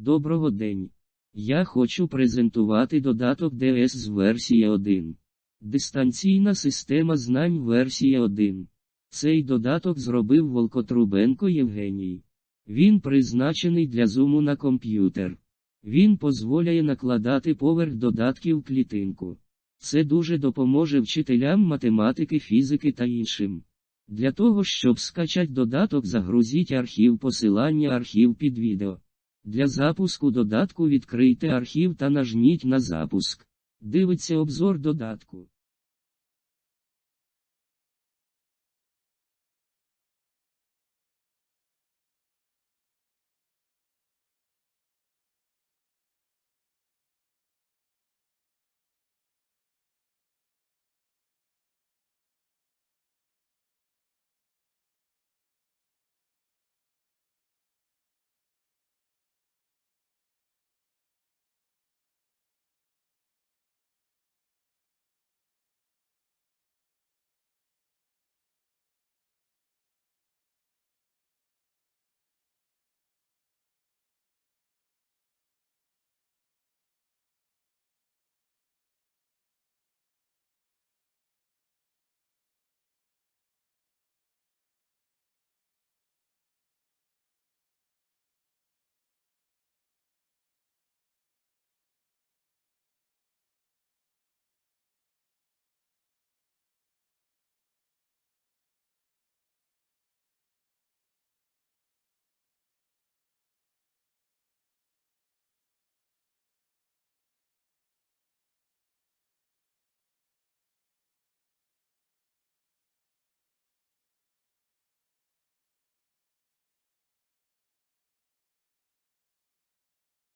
Доброго день. Я хочу презентувати додаток DS з версії 1. Дистанційна система знань версія 1. Цей додаток зробив Волкотрубенко Євгеній. Він призначений для зуму на комп'ютер. Він дозволяє накладати поверх додатків клітинку. Це дуже допоможе вчителям математики, фізики та іншим. Для того, щоб скачати додаток, загрузіть архів посилання архів під відео. Для запуску додатку відкрийте архів та нажміть на запуск. Дивиться обзор додатку.